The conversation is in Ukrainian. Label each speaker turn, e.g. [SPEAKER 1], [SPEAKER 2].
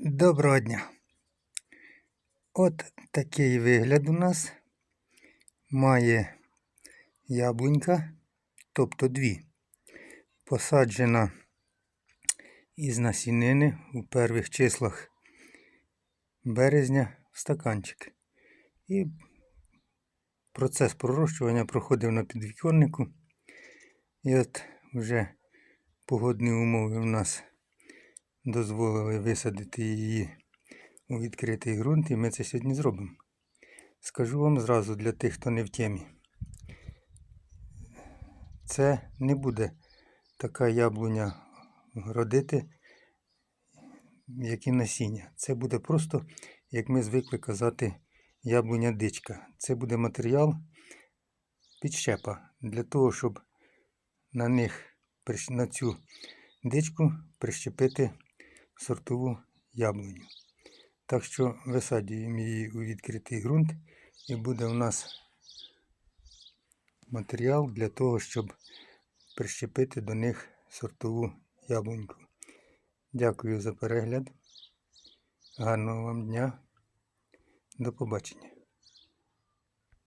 [SPEAKER 1] Доброго дня. От такий вигляд у нас має яблунька, тобто дві. Посаджена із насінини у перших числах березня в стаканчик. І процес пророщування проходив на підвіконнику. І от вже погодні умови у нас дозволили висадити її у відкритий ґрунт, і ми це сьогодні зробимо. Скажу вам зразу для тих, хто не в темі. Це не буде така яблуня родити, як і насіння. Це буде просто, як ми звикли казати, яблуня дичка. Це буде матеріал підщепа для того, щоб на них на цю дичку прищепити сортову яблуню. Так що висаджуємо її у відкритий ґрунт і буде у нас матеріал для того, щоб прищепити до них сортову яблуньку. Дякую за перегляд. Гарного вам дня. До побачення.